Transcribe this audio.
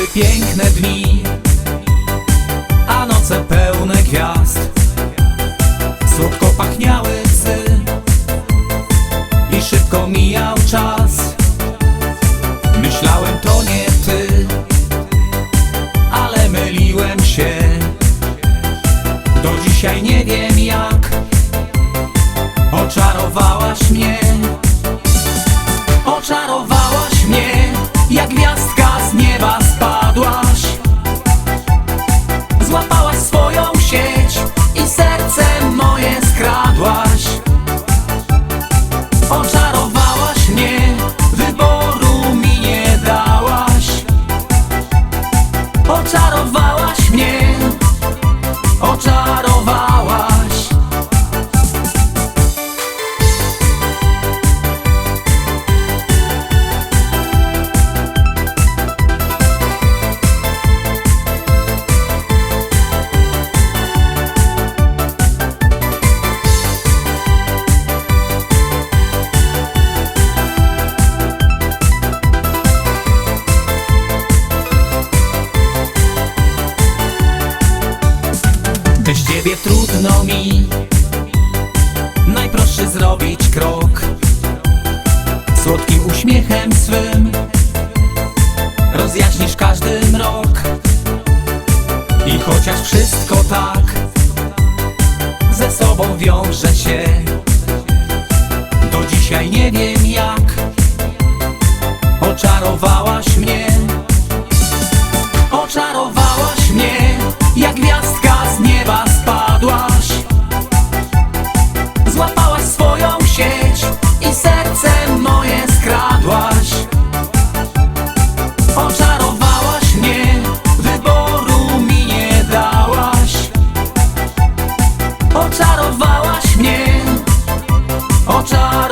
były piękne dni A noce pełne gwiazd. Słodko pachniały łzy I szybko mijał czas. Myślałem to nie ty Ale myliłem się. Do dzisiaj nie wiem jak Oczarowałaś mnie. Słodkim uśmiechem swym. Rozjaśnisz każdy mrok. I chociaż wszystko tak Ze sobą wiąże się Do dzisiaj nie wiem jak. Oczarowałaś mnie Oczarowałaś